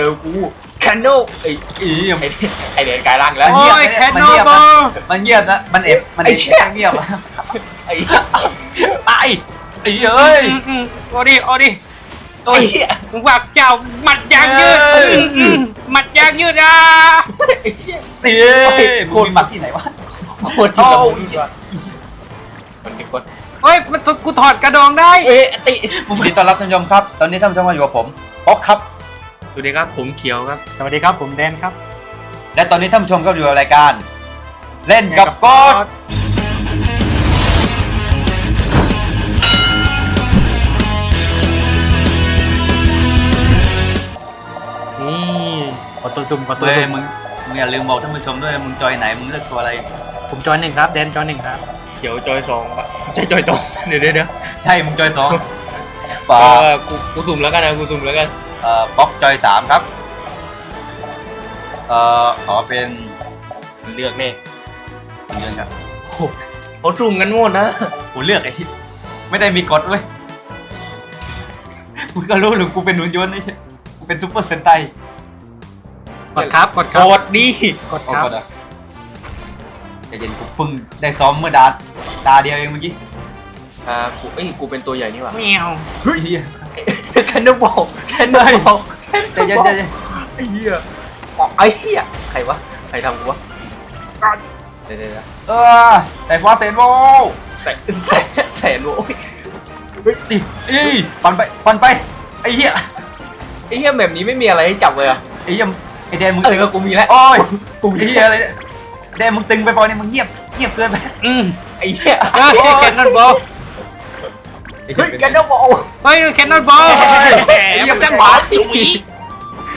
จอกูแคนโนไอ้อีไอ้ไอ้เดนกลายร่างอีกแล้วมันเงียบโอ้ยนะแคนมันโนเงียบโบนะมันเงียบนะมันเอฟมันไอ้เอฟเชี่ยเงียบอะไอ้ตายไอ้เอ้ยอืมอืมโอ้ดิโอ้ดิไอ้เหี้ยมึงว่าเจ้าหมัดยางยืดเอ้ยอืมอืมหมัดยางยืดอะไอ้เหี้ยเอ้ยโคตรหมักที่ไหนวะโคตรชุดละมุนว่ะมันเป็นคนเฮ้ยมันกูถอดกระดองได้เอ้ยติผมยินดีต้อนรับท่านผู้ชมครับ ตอนนี้ท่านผู้ชมมาอยู่กับผมป๊อกครับ สวัสดีครับผมเขียวครับ สวัสดีครับผมแดนครับ และตอนนี้ท่านผู้ชมก็อยู่กับรายการ เล่นกับกอดนี่กดตัวซุ่มกดตัวเฮ้ยซุ่มมึงมึงอย่าลืมบอกท่านผู้ชมด้วยมึงจอยไหนมึงเลือกตัวอะไร ผมจอยหนึ่งครับแดนจอยหนึ่งครับ เขียวจอยสองปะใช่จอยสองเดี๋ยวเดี๋ยวเดี๋ยวใช่มึงจอยสองเอป่าอกูกูสุ่มแล้วกันนะกูสุ่มแล้วกัน เอ่อป๊อกจอยสามครับ เอ่อขอเป็นมันเลือกแน่ผมเลือกครับโอ้โหเขาสุ่มกันหมดนะ กูเลือกไอ้ที่ไม่ได้มีกฎเว้ยมึงก็รู้หรือกูเป็นหนุนยนต์ไอ้เหี้ยกูเป็นซูเปอร์เซนไตกดครับ กดคโกรับดดีกดครับโอ้โหอะใจเย็นกูเพิ่งได้ซ้อมเมื่อดาดาเดียวเองเมื่อกี้ อ่ากูเอ้ยกูเป็นตัวใหญ่นี่หว่าแมวเฮ้ยเฮีย แคนโนบอลแคนโนบอลใจเย็นใจเย็นไอ้เหี้ยอ๋อไอ้เหี้ยใครวะใครทำกูวะเดี๋ยวเดี๋ยวเดี๋ยวเออแต่ฟาเซนโวแสนแสนแสนโว้ยเฮ้ยอีอีฟันไปฟันไปไอ้เหี้ยไอ้เหี้ยแบบนี้ไม่มีอะไรให้จับเลยอะไอ้เหี้ยไอ้แดนมึงเอตึงอกูมีแล้วโอ้ยกูมีไอ้เหี้ยอะไรเนี่ยแดนมึงตึงไปพอเนี่ยมึงเงียบเงียบเกินไปอืมไอ้เหี้ยเฮ้ยแคนนอนบอล เฮ้ยแคนโนบอลเฮ้ยแคนนอนบอลแหมมันจังหวะจุย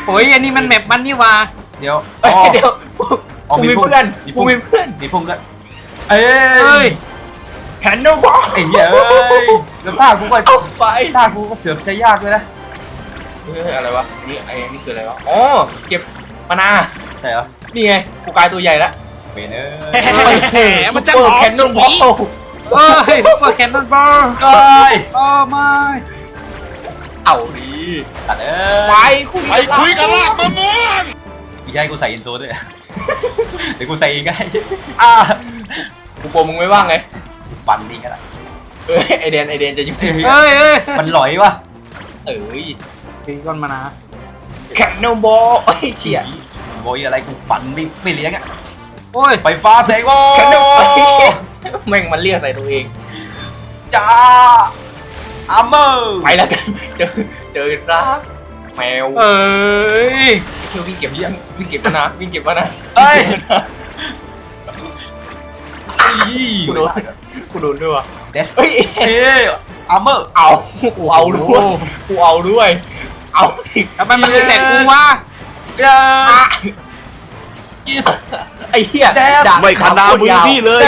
โอ้ยอันนี้มันแมปมันนี่หว่า เดี๋ยวเอ้ยเดี๋ยวอ๋อกูมีพุ่งเพื่อนมีกูพุ่งมีเพื่อนมีพุ่งด้วยเอ้เฮ้ยยแคนโนบอลไอ้เหี้ยเอ้ยแล้วท่ากูก็เอาไปท่ากูก็เสือกใช้ยากด้วยนะเฮ้ยอะไรวะนี่ไอ้นี่คืออะไรวะอ๋อเก็บมานาใช่เหรอนี่ไงกูกลายตัวใหญ่แล้วเวนเอ้แหยมมันจะซุปหเปลออกร์แคนโนบอล เฮ้ยซุปเปอร์แคนนอนบอลเอ้ยโอ้ไม่เอาดีตัดเอ้ไปยคุยไปคุยกันลากมะม่วงอีกให้กูใส่อินโทรด้วยเดี๋ยวกูใส่เองก็ได้อ่ากูกลัวมึงไม่ว่างไงฟันเองก็ได้เอ้ยไอเดนไอเดนจะยุ่งเอ้ยเฮ้ยเฮ้ยมันหลอยวะเอ้ยตีก้อนมานะแคนโนบอลไอ้ยเชี่ยโวยอะไรกูฟันไม่ไม่เลี้ยงอะโอ้ยไฟฟ้าแสงโว้แคนโนบอลไอ้เชี่ย แม่งมันเรียกใส่ตัวเองจ้าอัมเมอร์ไปแล้วกันเจอเจอรักแมวเอ้ยเที่ยววิ่งเก็บเยี่ยมวิ่งเก็บมานะวิ่งเก็บมานะเอ้ยกูโดนกูโดนด้วยว่ะเดสเฮ้ยเอ้ยอัมเมอร์เอากูเอาด้วยกูเอาด้วยเอาอีกทำไมมันเป็นแต่กูวะเย้อะยิส ไอ้เหี้ยแดนดาบไม่ขนามือพี่เลยแด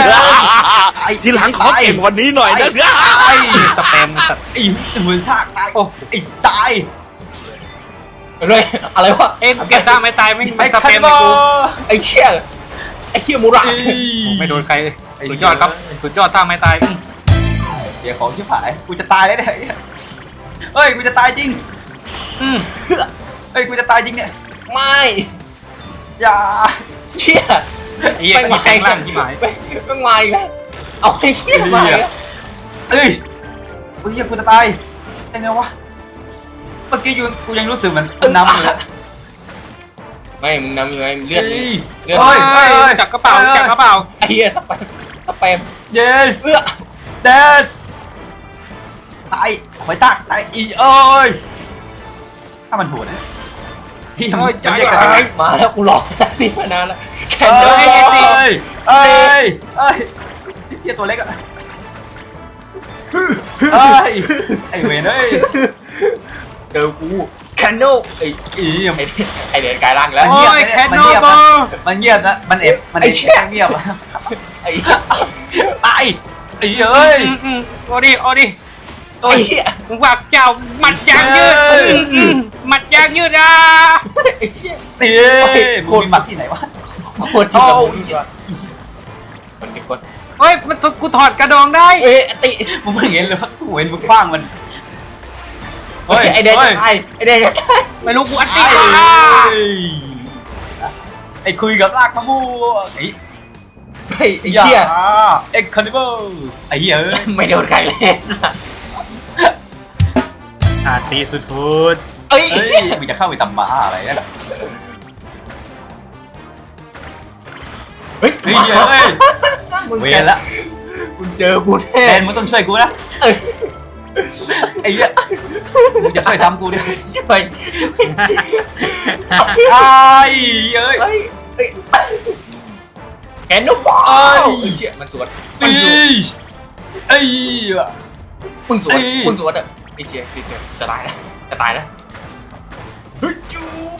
นทีหลังขอเก่งกวันนี้หน่อยนะไอ้สแปมสัตว์ไอ้เหมือนทากตายโอ้ไอ้ตายเลยอะไรวะเอ้ยเก็บตาไม่ตายไม่ไอ้ไม่สคัแปนมบเลอยกูไอ้เชี่ยไอ้เชี่ยมูระไอ้ไม่โดนใครเลยสุดยอดครับสุดยอดตาไม่ตายเดี๋ยวของชิบหายกูจะตายแล้วเนี่ยเฮ้ยกูจะตายจริงอืมเฮ้ยกูจะตายจริงเนี่ยไม่อย่าเชี่ย ไอ้เหี้ยขี้แปลงร่างที่หมายไม่ไม่มาอีกแล้วเอาไอ้เชี่ยมาอีกแล้วเอ้ยเฮ้ยกูจะตายยังไงวะเมื่อกี้ยูกูยังรู้สึกเหมือนน้ำเลยไม่มึงนำยังไงเลือดเฮ้ยเลือดเฮ้ยเฮ้ยจับกระเป๋าจับกระเป๋าไอ้เหี้ยสแปมสแปม yes เอื้อ dead ตายหอยตากตายอีเอ้ยถ้ามันโหดนะพี่มันโอ้ยจะจับเรียกกกันระยังไงเป๋ามาแล้วกูรอนี่มานานแล้ว แค่เอ้เดิยเอ้ยเอ้ยเอ้ยเฮียตัวเล็กอะเอ้ยไอเวนเอ้ยเจอกูแคนโนไอ้อีไอ้ไอ้เดนกลายร่างแล้ว โอ้ยแคนโนบอลมันเงียบนะมันเอฟมันไอ้เชี่ย เงียบอะไอ้ตายไอ้เอ้ยอืมอืมโอ้ดิโอ้ดิไอ้เหี้ยมึงว่าเจ้าหมัดยางยืดเอ้ย อืมอืมหมัดยางยืดอะไอ้เหี้ยเอ้ยโคตรมักที่ไหนวะ โคตรชุดละมุนว่ะมันเป็นคนเฮ้ยมันกูถอดกระดองได้เอ้ยติมึงเพิ่งเห็นเลยว่ากูเห็นมึงคว้างมันเฮ้ยไอเดนฮ้จะตายไอเดนจะตายไม่รู้กูอัดไอ้ติดอะไอ้คุยกับลากมะม่วงไอ้ไอ้ไอ้เหี้ยเอ็กคานิเบิลไอ้เหี้ยเอ้ยไม่โดนใครเลยอาตีสุดทุดเอ้ยเฮ้ยมึงจะเข้าไปตำบ้าอะไรเนี่ย เฮ้ยเฮ้ยเฮ้ยมึงเวเจรอละมึงเจอกูแน่ แดนมึงต้องช่วยกูนะเอ้ยไอ้เหี้ยมึงจะช่วยซ้ำกูดิช่วยช่วยไอ้เอ้ย เฮ้ยเฮ้ยแกนบอลเอ้ย ไอ้เชี่ยมันสวนมัไอ้นสวนไอ้มึงสวนเอ้ยมึงสวนอะไอ้เชี่ยเชี่ยเชี่ยจะตายแล้วจะตายแล้วเฮ้ยจูบ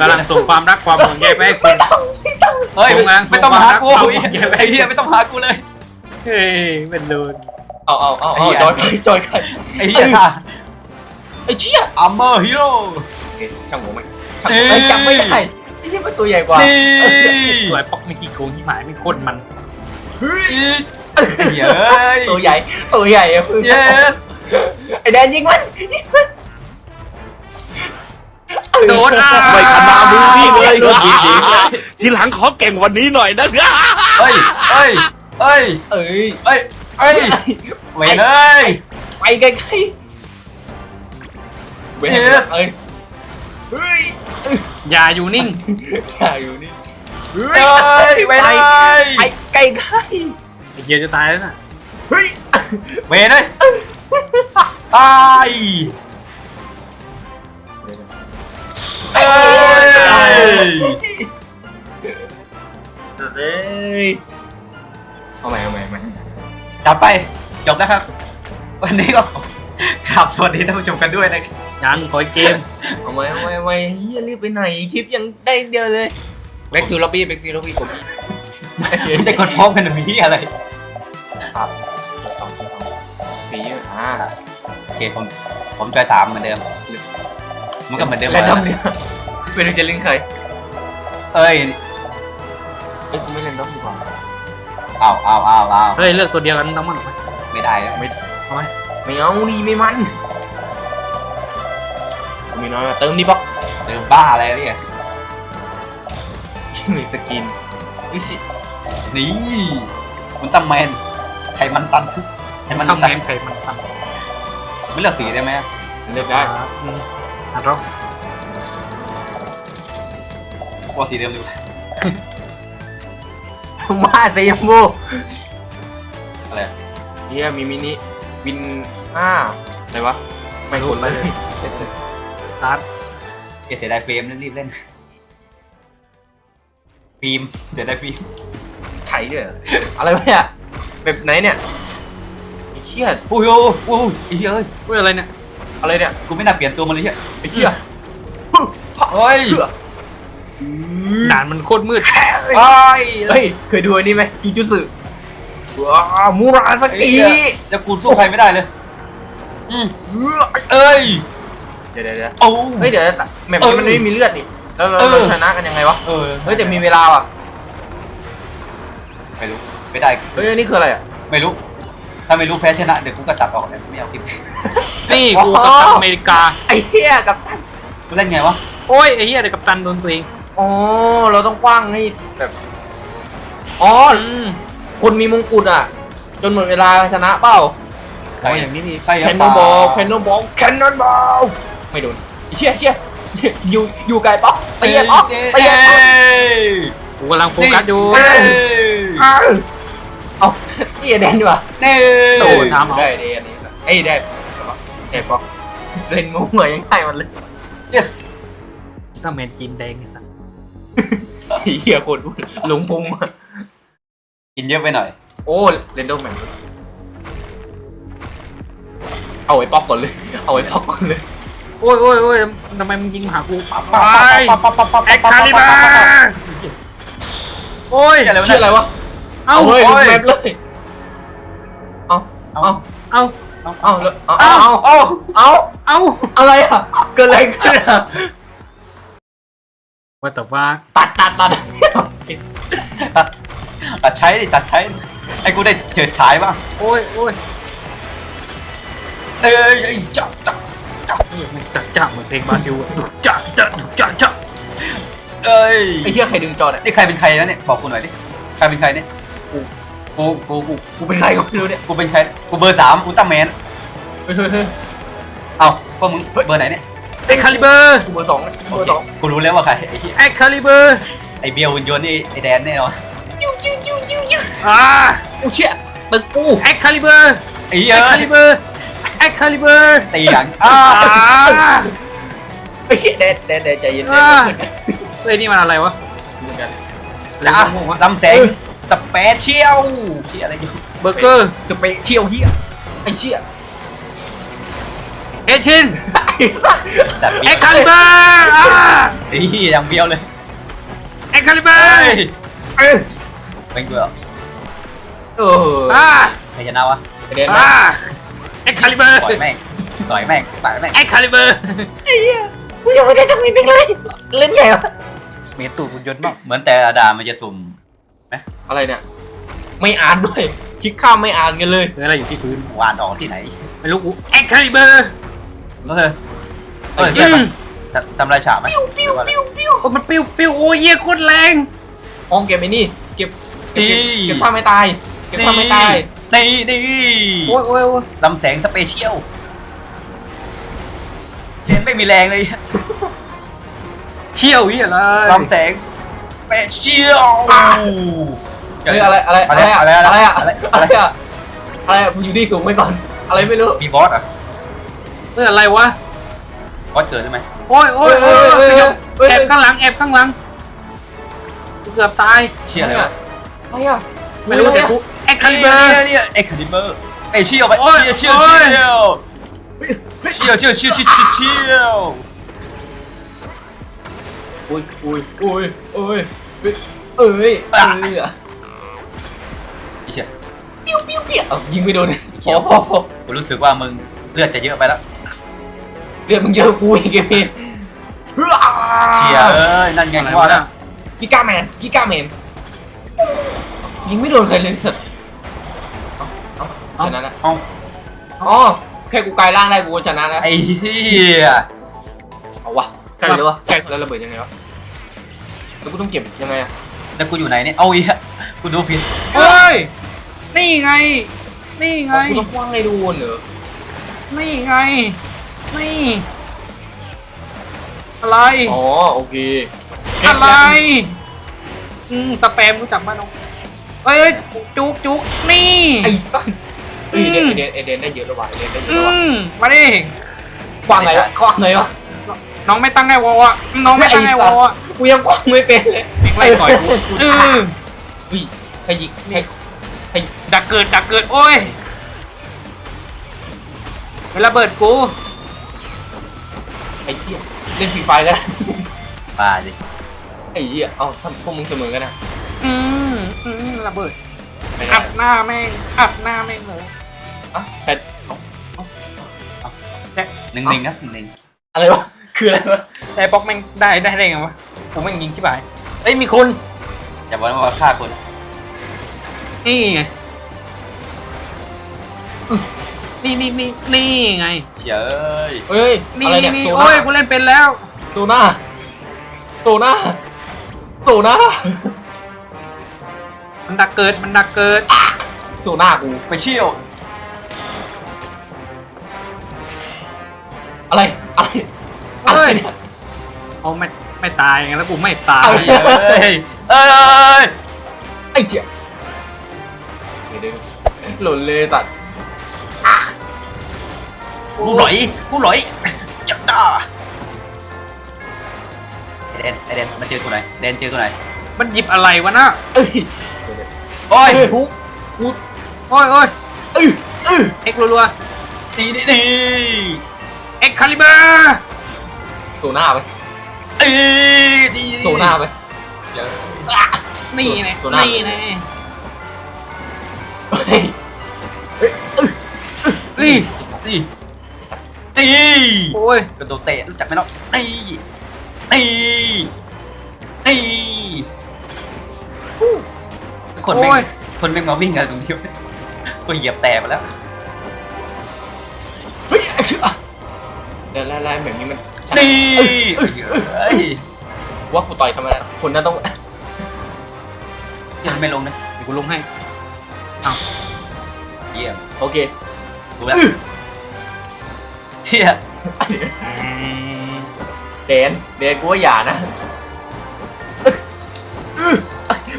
กำลังส่งความรักความห่วงใยไปให้คุณเฮ้ยโรง งานไม่ต้องมาหากูส่งความรักไอ้เหี้ยไม่ต้องหากูเลย เฮ้ยเป็นโดนเอาเอาเอาไอ้เอาเหี้ยจอยใครจอยใครไอ้เหี้ยค่ะไอ้เชี่ยอัมเมอร์ฮีโร่ช่างหัวมันช่างนี่ไอ้ยจำไม่ได้ไอ้เชี่ยมันตัวใหญ่กว่านี่สวยป๊อกไม่กี่โกงที่หมายไม่โคตรมันเฮ้ยไอ้เหี้ยเอ้ยตัวใหญ่ตัวใหญ่อะพึ่ง yes ไอ้แดนยิงมันยิงมันโดนอะไม่ขนา มือพี่เลยทีหลังขอเก่งกวันนี้หน่อยนะเฮ้ยเฮ้ยเฮ้ยเอ้ยเฮ้ยเฮ้ยเวยเลยไปไกลๆเว้ยเอ้ยเฮ้ยอย่าอยู่นิ่งอย่าอยู่นี่เฮ้เฮ้ยเวยเลยไปไกลๆไอ้เกียร์จะตายแล้วน่ะเฮ้ยเวยเลยตาย เอ้ยเฮ้ยเอาใหม่เอาใหม่เอาใหม่จับไป จบแล้วครับ วันนี้ก็กราบสวัสดีท่านผู้ชมกันด้วยนะครับ ยังขออีกเกมเอาใหม่เอาใหม่เอาใหม่เฮียรีบไปไหนคลิปยังได้เดียวเลยแบ็กทูล็อบบี้แบ็กทูล็อบบี้ผมไม่จะกดพร้อมกันหรือมีอะไรครับสองสองสองปีอ่าโอเคผมผมจอยสามเหมือนเดิม มันก็เหมือนเดิมแรนดอมเนี่ยไม่รู้จะเล่นใครเอ้ยเอ้ยกูไม่เล่นดอมดีกว่าเอาเอาเอาเอาเฮ้ยเลือกตัวเดียวกันต้องมันออกไหมไม่ได้แล้วไม่เอาไหมไม่เอาดีไม่มันมีน้อยมาเติมดิบอกเดิมบ้าอะไรเนี่ยมีสกินวิชินี่คุณตั้มแมนไขมันตันทึกไขมันทำตัแงนนไข่มันทำไม่เลือกสีได้ไหมเลือกได้ อืมอะรอบว่าสีเดิมดีกว่ามาสีชมพูอะไรเฮียมีมินิวินห้าอะไรวะไม่คุ้นเลยสตาร์ทเอยเสียดายเฟรมนั่นรีบเล่นฟิล์มเสียดายฟิล์มใช้ด้วยเหรออะไรวะเนี่ยแบบไหนเนี่ยไอ้เชี่ยโอ้ยโอ้ยโอ้ยไอ้เหี้ยเอ้ยเฮ้ยอะไรเนี่ย อะไรเนี่ย กูไม่น่าเปลี่ยนตัวมันเลยเหี้ยไอ้เชี่ยเฮ้ยเชื่อด่านมันโคตรมืดไอ้ยเฮ้ย เคยดูอันนี้ไหมจูจูสึว้าวมูราสไอ้กิเหี้ยจะกูสู้ใครไม่ได้เลยอืมเอ้ย เดี๋ยวเดี๋ยวเดี๋ยวโอ้เฮ้ยเดี๋ยวแบบนี้มันไม่มีเลือดนี่ แล้วเราเออเราชนะกันยังไงวะเออเฮ้ยแต่มีเวลาอะ ไม่รู้ ไม่ได้ เฮ้ยอันนี้คืออะไรอะ ไม่รู้ ถ้าไม่รู้แพ้ชนะเดี๋ยวกูก็ตัดออกเลยไม่เอาคลิป นี่กูกับตันอเมริกา ไอ้เหี้ยกับตันกูเล่นไงวะ โอ้ยไอ้เหี้ยเดี๋ยวกับตันโดนตัวเองอ๋อเราต้องคว้างให้แบบอ๋ออืมคนมีมงกุฎอะ จนหมดเวลาชนะเปล่าใช่อย่างนี้นี่ใช่แคนนอนบอลแคนนอนบอลแคนนอนบอลไม่โดนไอ้เชี่ยเชี่ยอยู่อยู่ไกลป๊อกตีไอ้ป๊อกตีไอ้ป๊อกกูกำลังโฟกัสอยู่เอ้ยอ้าวเอาตีไอ้แดนดีกว่าเน่โดนน้ำ ได้ได้อันนี้ไอ้ยได้ ได้ป๊อกเล่นงูเหมือนยังไงมันเลย yes ตั้งแมนจีนแดงไอ้สัสไอ้เหี้ยคนหลงพุงอะกินเยอะไปหน่อย โอ้เรนโดแมนเอาไอ้ป๊อกก่อนเลย เอาไอ้ป๊อกก่อนเลย โอ้ยโอ้ยโอ้ยทำไมมึงยิงมาหากูไปแอคคาคาลิลิบาบาโอ้ยอะไรวะเชื่ออะไรวะ เอ้าเฮ้ยโอ้ดูยแมปเลย เอาเอาเอ้า เอาแล้วเอาเอ้าเอาเอ้าเอาเอ้าอะไรอะเกิดอะไรขึ้นอะว่าแต่ว่าตัดตัดตัดตัดใช้ดิตัดใช้ไอ้กูได้เฉิดฉายบ้างโอ้ยโอ้ยเอ้ยไอ้จับจับจักจักเหมือนเพลงบาซิลอะจักจักจักจักเอ้ยไอ้เหี้ยใครดึงจอเนี่ยนี่ใครเป็นใครนะเนี่ยบอกกูหน่อยดิใครเป็นใครเนี่ย กูกูกูกูกูเป็นใครก็ไม่รู้เนี่ยกูเป็นใครกูเบอร์สามอุลตร้าแมนเฮ้ยเฮ้ยเฮ้ยเอ้าพวกมึงเบอร์ไหนเนี่ยเอ็กคาลิเบอร์กูเบอร์สองกูเบอร์สองกูรู้แล้วว่าใครไอ้เหี้ยเอ็กคาลิเบอร์ไอ้เบียร์หุ่นยนต์นี่ไอ้แดนแน่นอนอ่ากูเชี่ยตึกกูเอ็กคาลิเบอร์ไอ้เหี้ยเอ็กคาลิเบอร์เอ็กคาลิเบอร์ตีกันอ้าอ่า ไอ้เหี้ยแดนแดนแดนใจเย็นๆอ่าเหมือนกันเฮ้ยนี่มันอะไรวะเหมือนกันอะไรอะวะลำแสง สเปเชียลที่อะไรอยู่เบอร์เกอร์สเปเชียลเหี้ยไอ้เชี่ยเอชินไอ้สัสสัตว์เอ็กคาลิเบอร์อ่าไอ้เหี้ยยังเบี้ยวเลยเอ็กคาลิเบอเฮ้ร์ยเอ้ยเป็นกูเหรอเอออ่าใครชนะวะไอ้แดนอ่าเอ็กคาลิเบอร์ต่อยแม่งต่อยแม่งต่อยแม่งเอ็กคาลิเบอร์ไอ้เหี้ยกูยังไม่ได้ทำอะไรเลย เล่นไงวะเมียตูดหุ่นยนต์บ้างเหมือนแต่ดามันจะสุ่ม อะไรเนี่ย ไม่อ่านด้วย คลิกข้ามไม่อ่านกันเลยหรืออะไรอยู่ที่พื้นวานออกที่ไหน ไม่รู้กูเอ็กคาลิเบอร์แล้วเธอเออใช่ปะจำจำรายฉากไหมปิ้วปิ้วปิ้วปิ้วโอ้มันปิ้วปิ้วโอ้ยเยี่ยโคตรแรงอ๋อเก็บไอ้นี่ เก็บเก็บเก็บผ้าไม่ตาย เก็บผ้าไม่ตายนี่นี่โอ้ยโอ้ยโอ้ยลำแสงสเปเชียลเรียนไม่มีแรงเลย เชี่ยวอีอะไรลำแสง สเปเชียลเฮ้ยอะไรอะไรอะอะไรไรอะอะไรอะไรอะไรอะอะไรอะอะไรอะกูอยู่ที่สูงไปก่อน อะไรไม่รู้มีบอสอะเฮ้ยอะไรวะบอสเกิดใช่ไหมโอ้ยโอ้ยโอ้ยเฮ้ยเฮ้ยเฮ้ยแอบข้างหลังแอบข้างหลังกูเกือบตายเชียร์อะไรวะอะไรอะไม่รู้แต่กูเอ็กคาลิเบอร์เนี่ยเนี่ยเอ็กคาลิเบอร์สเปเชียลไปโอ้ยเชียร์เชียร์โอ้เชียยร์เชียร์เชียร์เชียร์เชียร์เชียร์เชียร์ อุ้ยอุ้ยอุ้ยอุ้ยเอ้ยเอ้ยอีเชียร์ปิ้วปิ้วปิ้วเอายิงไม่โดนพอพอพอกูรู้สึกว่ามึงเลือดจะเยอะไปแล้วเลือดมึงเยอะกูอีกไอ้พี่เชียร์เอ้ยนั่นไงอะไรกูว่าะแล้วกิก้าแมนกิก้าแมนยิงไม่โดนใครเลยสัตว์ชนะนะเอ้าอ๋อแค่กูกลายร่างได้กูก็ชนะนะไอ้เหี้ยเอา วะใกล้เลยวะใกล้แล้วระเบิดยังไงวะแล้วกูต้องเก็บยังไงอะแล้วกูอยู่ไหนเนี่ยเอาอีกอะกูดูผิดเฮ้ย นี่ไง นี่ไงอ๋อกูต้องคว้างไอ้ดูนเหรอ นี่ไง นี่ อะไร อ๋อโอเคอะไร อืมสแปมรู้จักบ้านน้องเอ้ยจุกจุกนี่ ไอ้สัสเอ้ยอืมเดนเดนเดนได้เยอะแล้วว่ะเดนได้เยอือะแล้วว่ะมมาดิคว้างไงวะคว้างไงวะ น้องไม่ตั้งไงวอลอะน้องไม่ตั้งไงวอลอะกูยังคว้างไม่เป็นเลยแม่งไล่ต่อยกูเอออุ้ยใครยิงใครใครดักเกิดดักเกิดโอ้ยเวลาเบิดกูไอ้เหี้ยเล่นฟรีไฟกันบ้าสิไอ้เหี้ยเอ้าทำพวกมึงเสมอกันนะอืมอืมระเบิดไม่ได้อัดหน้าแม่งอัดหน้าแม่งเลยอะแต่หนึ่งหนึ่งครับหนึ่งหนึ่งอะไรวะ คืออะไรวะแต่บล็อกแม่งได้ได้ได้ไงวะผมแม่งยิงชิบหายเอ้ยมีคนอย่าบอกว่าฆ่าคนนี่ไงนี่นี่นี่นี่ไงเชียร์เอ้ยเฮ้ยนี่อะไรเนี่ยนี่โซโอ้น่ายกูเล่นเป็นแล้ว โซน่าโซน่าโซน่ามันดักเกิดมันดักเกิดโซน่ากูไปเชี่ยวอะไรอะไร อะไรเนี่ยเอาไม่ไม่ตายไงแล้วกูไม่ตายเอาเชียร์เอ้ยเอ้ยไอ้เจี๊ยเดี๋ยวๆหล่นเลยสัตว์กูหลอยกูหลอยจับตาไอเดนไอเดนมาเจอกูหน่อยเดนเจอกูหน่อยมันหยิบอะไรวะน่ะเอ้ยโอ้ยเฮ้ยฮุกฮุกโอ้ยโอ้ยเอ้ยเอ้ยเอ็กรัวนี่นี่นี่ๆเอ็กคาลิเบอร์ โซน่าไปเอ้ยนี่โซน่าไปนี่ไงตัวหน้า นี่ไงเฮ้ยนี่นี่นี่โอ้ยกระโดดเตะรู้จักไหมเนาะนี่นี่นี่คนแม่งโอ้ยคนแม่งมาวิ่งอะไรตรงนี้วะกูเหยียบแตกไปแล้ว เฮ้ยไอ้เชื่อแล้วแล้วแล้วแบบนี้มัน นี่เอ้ยเฮ้ยว่ากูต่อยทำไมนะคนนั้นต้องยังไม่ลงนะเดี๋ยวกูลงให้เยี่ยมโอเคดูแล้วเที่ยเดนเดนกูว่าอย่านะ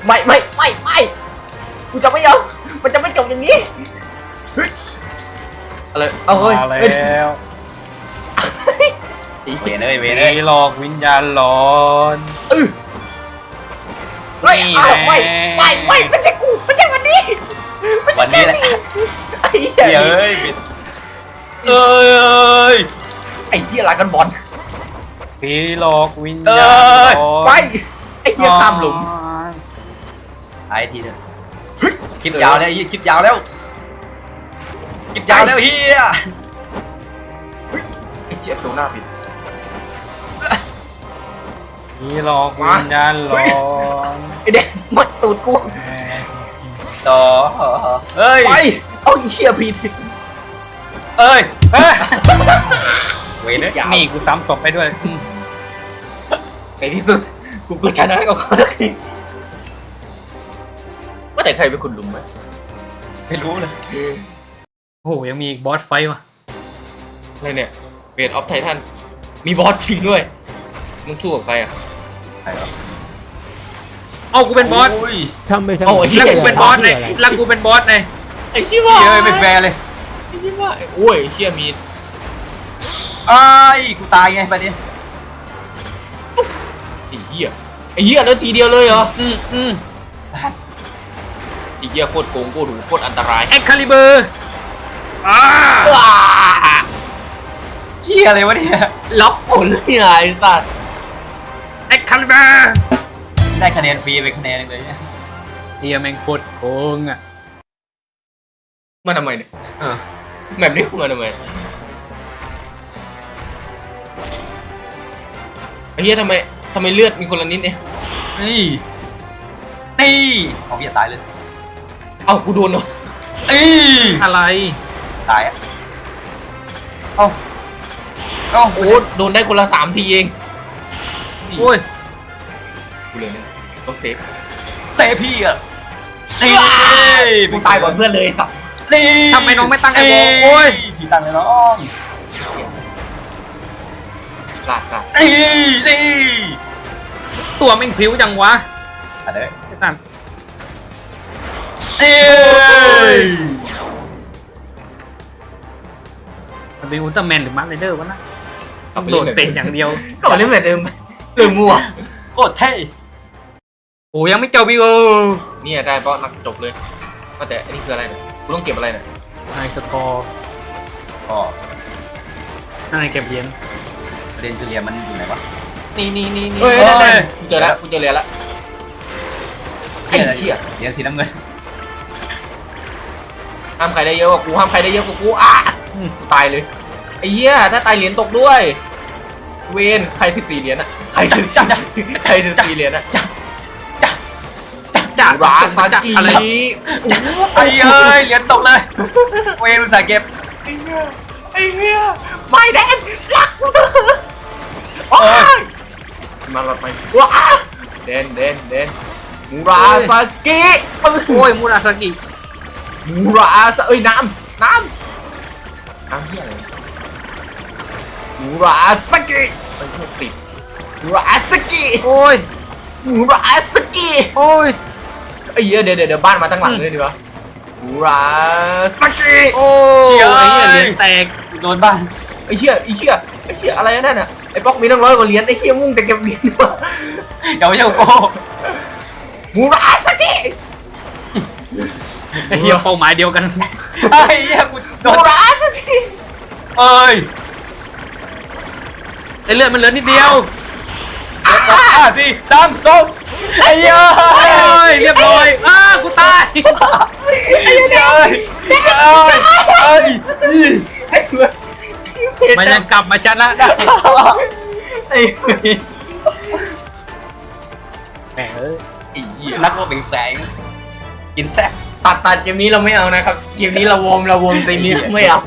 ไม่ไม่ไม่ไม่กูจะไม่ยอมมันจะไม่จบอย่างนี้เฮ้ยอะไรเอาเฮ้ยมาเฮ้ยแล้วอีก เวนเอ้ยเวนเวเอ้ยหลอกวิญญาณหลอนไม่นี่เอาแน่ไม่ไม่ไม่ไม่ใช่กูไม่ใช่วันนี้ไม่ใช่วันนี้แหละไอ้เหี้เที่ยยเอ้ยเอ้ยไอ้เหี้ยลากันบอลผีหลอกวิญเอ้ญาณยหลอนไปไอ้เหี้ยข้ามหลุมไอ้ทีเดียวคลิปยาวแล้วไอ้เหี้ยคลิปยาวแล้วคลิปยาวแล้วเฮียไอ้เจี๊ยบตัวหน้าผิด ผีหลอกวิญญาณหลอนไอ้เด็กมัดตูดกูต่อเฮ้ยไปเอาไอ้เหี้ยผิดเอ้ยเอ้ยเวนเอ้ยยาวนี่กูซ้ำศพไปด้วยอืมในที่สุดกูกูชนะกับเขาสักทีว่าแต่ใครเป็นคนลุมไหมไม่รู้เลยโอ้โหยังมีอีกบอสไฟต์ว่ะอะไรเนี่ยเบดออฟไททันมีบอสพิงด้วยมึงสู้กับใครอะ ใครวะเอากูเป็นบอสโยทำไปทำโอ้ย แล้วกูเป็นบอสไงอะไรแล้วกูเป็นบอสไงไอ้ชิบเฮีหายเอ้ยไม่แฟร์เลยไอ้ชิบหายโอ้ยไอ้เชี่ยมีไอ้ายกูตายไงประเด็นไอ้เหี้ยไอ้เหี้ยแล้วทีเดียวเลยเหรออืมอืมไอ้เหี้ยโคตรโกงโคตรหูโคตรอันตรายเอ็กคาลิเบอร์อ่าว้าเชี่ยอะไรวะเนี่ยล็อกผลเลยนะไอ้สัตว์เอ็กคาลิเบอร์ได้คะแนนฟรีไปคะแนนหนึงเลยเนี่ยเฮียแม่งโคตรโกงอะมาทำไมเนี่ยแบบนี้มาทำไมไอ้เหี้ยทำไมทำไมเลือดมีคนละนิดเนี่ยนี่นี่เอาพี่จะตายเลย เอ้ากูโดนเหรอนี่อะไร ตายอะ เอ้า เอ้าโอ้โดนได้คนละสามทีเอง โอ้ยกูเลยเนี่ยต้องเซฟเซฟพี่อะนี่กูตายก่อนเพื่อนเลยไอ้สัตว์นี่ทำไมน้องไม่ตั้งไอ้วงโอ้ยพี่ตั้งเลยน้องลากลากนี่นี่ตัวแม่งพริ้วจังวะอะไรไอ้สัตว์เอ้ยมันเป็นอุลตร้าแมนหรือมาร์ไรเดอร์วะนะต้องโดดเตะอย่างเดียวก็มาเล่นแบบเดิม เริ่มมั่วโคตรเท่โอ้ยังไม่เจอวิวเนี่ยได้เพราะนักจบเลยว่าแต่อันนี้คืออะไรเนี่ยกูต้องเก็บอะไรเนี่ยไอสกอร์ก็นั่นไงเก็บเหรียญประเด็นคือเรียมันอยู่ไหนวะ นี่นี่นี่นี่เฮ้ยเฮ้ได้ได้กูเจอแล้วกูเจอเหรียนแล้วไอ้เชี่ยเหรียนสีน้ำเงินห้ามใครได้เยอะกว่ากูห้ามใครได้เยอะกว่ากูอะกูตายเลยไอ้เหี้ยถ้าตายเหรียญตกด้วย เวนใครสิบสี่เหรียญอะ ใครสิบใครสิบสี่เหรียญอะจัดราซาจัดกิอะไรไอ้เอ้ยเรียนตกเลยเวรอุตส่าห์เก็บไอ้เหี้ยไอ้เหี้ยไม่แดนรักกูเถอะเอ้ยมาหลอดไปว้าเดนเดนเดนมูราซากิปืนโอ้ยมูราสกิมูราซาเอ้ยน้ำน้ำน้ำเหี้ยอะไรมูราซากิเอ้ยไม่ติดมู ราซากิโอ้ยมูราซากิโอ้ยไอ้เหี้ยเดี๋ยวเดี๋ยวเดี๋ยวบ้านมาตั้งหลังเลยดีวะมูราซากิโอ้ยไอ้เหี้ยเหรียญแตกโดนบ้านไอ้เหี้ยไอ้เหี้ยไอ้เหี้ยอะไรนั่นน่ะไอ้ป๊อกมีตั้งร้อยกว่าเหรียญไอ้เหี้ยมุ่งแต่เก็บเหรียญวะอย่าไม่ใช่โก้มูราซากิไอ้เหี้ยเป้าหมายเดียวกันไอ้เหี้ยกูโดมูนราซากิเอ้ยไอ้เลือดมันเหลือนิดเดียว ห้าสี่สามสองไอ้เหี้ยโอ้ยเรียบร้อยอ้ากูตายไอ้เหี้ยเอ้ยเอ้ยเอ้ยอีมันยังกลับมาชนะได้ไอ้เหี้ยแหมเอ้ยไอ้เหี้ยนักโลกเป็นแสงกินแซ่บตัดตัดเกมนี้เราไม่เอานะครับเกมนี้เราวอร์มเราวอร์มเกมนี้ไม่เอา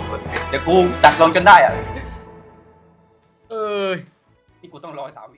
เดี๋ยวกูตัดลงจนได้อะนี่กูต้องรอสามวิเลย